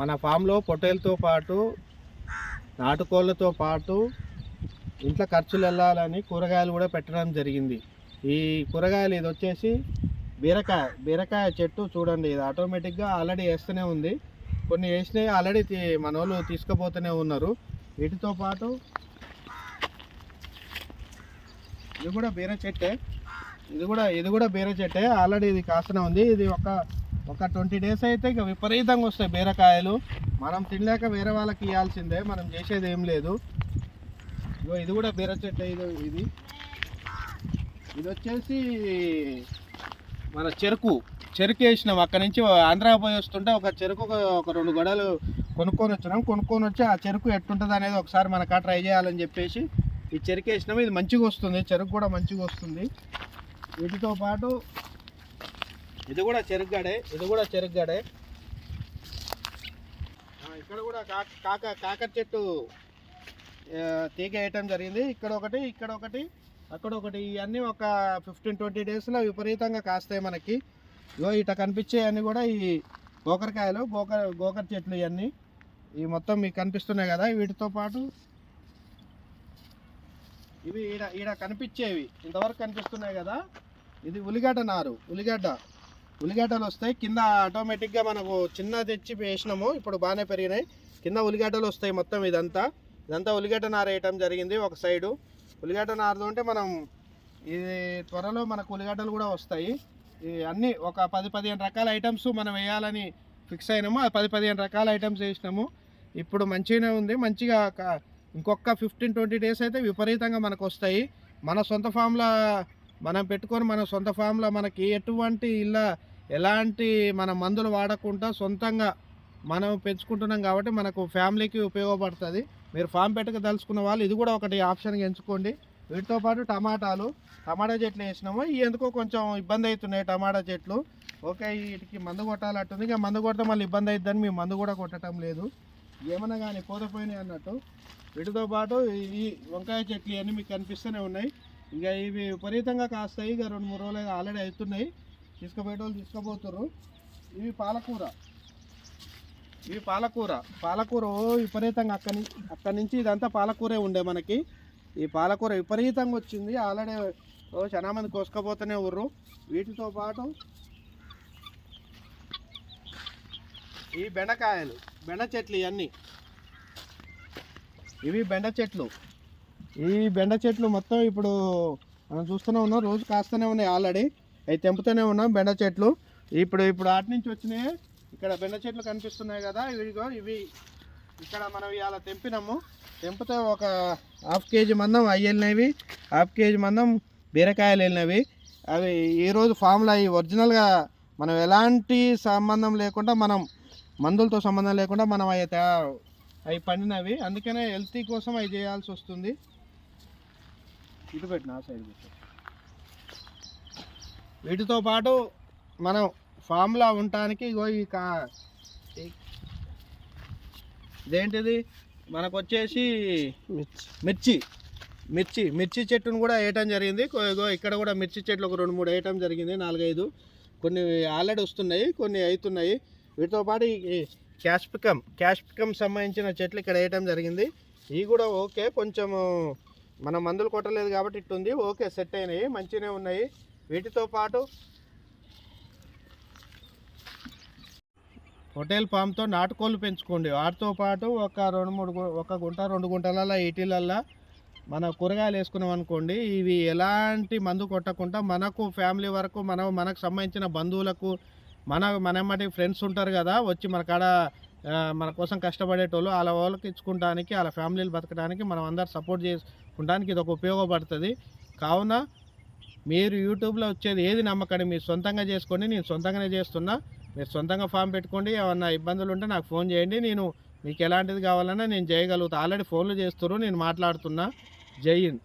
మన ఫామ్లో పొట్టేలతో పాటు నాటుకోళ్ళతో పాటు ఇంట్లో ఖర్చులు వెళ్ళాలని కూరగాయలు కూడా పెట్టడం జరిగింది. ఈ కూరగాయలు ఇది వచ్చేసి బీరకాయ బీరకాయ చెట్టు చూడండి ఇది ఆటోమేటిక్గా ఆల్రెడీ వేస్తూనే ఉంది. కొన్ని వేసినవి ఆల్రెడీ తీ- మన వాళ్ళు తీసుకుపోతూనే ఉన్నారు. వీటితో పాటు ఇది కూడా బీర చెట్టే. ఇది కూడా ఇది కూడా బీర చెట్టే. ఆల్రెడీ ఇది కాస్తూనే ఉంది. ఇది ఒక ఒక ట్వంటీ డేస్ అయితే ఇక విపరీతంగా వస్తాయి బీరకాయలు మనం తినలేక వేరే వాళ్ళకి ఇవ్వాల్సిందే మనం చేసేది ఏం లేదు. ఇగో ఇది కూడా బీర చెట్టు ఇది ఇది. ఇది వచ్చేసి మన చెరుకు. చెరుకు వేసినాం. అక్కడ నుంచి ఆంధ్రా పోయి వస్తుంటే ఒక చెరుకు ఒక రెండు గొడవలు కొనుక్కొని వచ్చినాం. కొనుక్కొని వచ్చి ఆ చెరుకు ఎట్టుంటుంది అనేది ఒకసారి మనకా ట్రై చేయాలని చెప్పేసి ఈ చెరుకు వేసినాం. ఇది మంచిగా వస్తుంది. చెరుకు కూడా మంచిగా వస్తుంది. వీటితో పాటు ఇది కూడా చెరుగ్గాడే ఇది కూడా చెరుగ్గాడే. ఇక్కడ కూడా కాక కాక కాకర చెట్టు తీగ వేయటం జరిగింది. ఇక్కడ ఒకటి ఇక్కడ ఒకటి అక్కడ ఒకటి. ఇవన్నీ ఒక ఫిఫ్టీన్ ట్వంటీ డేస్లో విపరీతంగా కాస్తాయి మనకి. ఇగో ఇట కనిపించే అన్నీ కూడా ఈ గోకరకాయలు గోకర గోకర చెట్లు ఇవన్నీ. ఇవి మొత్తం మీకు కనిపిస్తున్నాయి కదా వీటితో పాటు. ఇవి ఈడ ఈడ కనిపించేవి. ఇంతవరకు కనిపిస్తున్నాయి కదా. ఇది ఉల్లిగడ్డ నారు ఉల్లిగడ్డ. ఉల్లిగడ్డలు వస్తాయి. కింద ఆటోమేటిక్గా మనకు చిన్న తెచ్చి వేసినాము. ఇప్పుడు బాగానే పెరిగినాయి. కింద ఉల్లిగడ్డలు వస్తాయి మొత్తం ఇదంతా. ఇదంతా ఉల్లిగడ్డ నారు వేయటం జరిగింది ఒక సైడు ఉల్లిగడ్డ నారుతో ఉంటే మనం ఇది త్వరలో మనకు ఉల్లిగడ్డలు కూడా వస్తాయి. అన్నీ ఒక పది పదిహేను రకాల ఐటమ్స్ మనం వేయాలని ఫిక్స్ అయినాము. ఆ పది పదిహేను రకాల ఐటమ్స్ వేసినాము. ఇప్పుడు మంచిగానే ఉంది. మంచిగా ఇంకొక ఫిఫ్టీన్ ట్వంటీ డేస్ అయితే విపరీతంగా మనకు వస్తాయి. మన సొంత ఫామ్లో మనం పెట్టుకొని మన సొంత ఫామ్లో మనకి ఎటువంటి ఇలా ఎలాంటి మన మందులు వాడకుండా సొంతంగా మనం పెంచుకుంటున్నాం కాబట్టి మనకు ఫ్యామిలీకి ఉపయోగపడుతుంది. మీరు ఫామ్ పెట్టక తలుచుకున్న వాళ్ళు ఇది కూడా ఒకటి ఆప్షన్గా ఎంచుకోండి. వీటితో పాటు టమాటాలు టమాటా చెట్లు వేసినాము. ఇవి ఎందుకో కొంచెం ఇబ్బంది అవుతున్నాయి టమాటా చెట్లు. ఓకే వీటికి మందు కొట్టాలంటుంది. ఇక మందు కొడితే మళ్ళీ ఇబ్బంది అవుతుందని మేము మందు కూడా కొట్టడం లేదు. ఏమన్నా కానీ పోతపోయినాయి అన్నట్టు. వీటితో పాటు ఈ వంకాయ చెట్లు ఇవన్నీ మీకు కనిపిస్తూనే ఉన్నాయి. ఇక ఇవి విపరీతంగా కాస్తాయి. ఇక రెండు మూడు రోజులు ఆల్రెడీ అవుతున్నాయి. తీసుకుపోయేటోళ్ళు తీసుకుపోతారు ఇవి పాలకూర. ఇవి పాలకూర. పాలకూర విపరీతంగా అక్కడి అక్కడి నుంచి ఇదంతా పాలకూరే ఉండే మనకి. ఈ పాలకూర విపరీతంగా వచ్చింది. ఆల్రెడీ ఓ చాలా మంది కోసుకపోతూనే ఉర్రు. వీటితో పాటు ఈ బెండకాయలు బెండ చెట్లు ఇవన్నీ. ఇవి బెండ చెట్లు. ఈ బెండ చెట్లు మొత్తం ఇప్పుడు మనం చూస్తూనే ఉన్నాం. రోజు కాస్తూనే ఉన్నాయి ఆల్రెడీ. అవి తెంపుతూనే ఉన్నాం బెండ చెట్లు. ఇప్పుడు ఇప్పుడు అటు నుంచి వచ్చినాయి. ఇక్కడ బెండ చెట్లు కనిపిస్తున్నాయి కదా ఇవిగో ఇవి. ఇక్కడ మనం ఇవాళ తెంపినాము. తెంపితే ఒక హాఫ్ కేజీ మందం అవి వెళ్ళినవి. హాఫ్ కేజీ మందం బీరకాయలు వెళ్ళినవి. అవి ఈరోజు ఫామ్లో అవి ఒరిజినల్గా మనం ఎలాంటి సంబంధం లేకుండా మనం మందులతో సంబంధం లేకుండా మనం అవి తయా- అవి పండినవి. అందుకనే హెల్తీ కోసం అవి చేయాల్సి వస్తుంది. ఇటు పెట్టిన సైడ్ పెట్టిన వీటితో పాటు మనం ఫామ్లో ఉండటానికి ఇగో ఈ కా ఇదేంటిది? మనకు వచ్చేసి మిర్చి. మిర్చి మిర్చి చెట్టును కూడా వేయటం జరిగింది. ఇక్కడ కూడా మిర్చి చెట్లు ఒక రెండు మూడు వేయటం జరిగింది నాలుగైదు. కొన్ని ఆల్రెడీ వస్తున్నాయి కొన్ని అవుతున్నాయి వీటితో పాటు ఈ క్యాష్పికం క్యాష్పికం సంబంధించిన చెట్లు ఇక్కడ వేయటం జరిగింది. ఇవి కూడా ఓకే కొంచెము మనం మందులు కొట్టలేదు కాబట్టి ఇట్టుంది. ఓకే సెట్ అయినాయి మంచిగానే ఉన్నాయి. వీటితో పాటు హోటల్ ఫామ్తో నాటుకోళ్ళు పెంచుకోండి. వాటితో పాటు ఒక రెండు మూడు ఒక గుంట రెండు గుంటలలో ఈటీలల్లో మన కూరగాయలు వేసుకున్నాం అనుకోండి. ఇవి ఎలాంటి మందు కొట్టకుండా మనకు ఫ్యామిలీ వరకు మన మనకు సంబంధించిన బంధువులకు మన మనమ్మటి ఫ్రెండ్స్ ఉంటారు కదా వచ్చి మన కాడ మన కోసం కష్టపడేటోళ్ళు వాళ్ళ వాళ్ళకి ఇచ్చుకుంటానికి వాళ్ళ ఫ్యామిలీలు బతకడానికి మనం అందరు సపోర్ట్ చేసుకుంటానికి ఇది ఒక ఉపయోగపడుతుంది. కావున మీరు యూట్యూబ్లో వచ్చేది ఏది నమ్మకండి మీరు సొంతంగా చేసుకోండి నేను సొంతంగానే చేస్తున్నా. మీరు సొంతంగా ఫామ్ పెట్టుకోండి ఏమన్నా ఇబ్బందులు ఉంటే నాకు ఫోన్ చేయండి. నేను మీకు ఎలాంటిది కావాలన్నా నేను చేయగలుగుతా. ఆల్రెడీ ఫోన్లు చేస్తున్నారు నేను మాట్లాడుతున్నా. జై హింద్.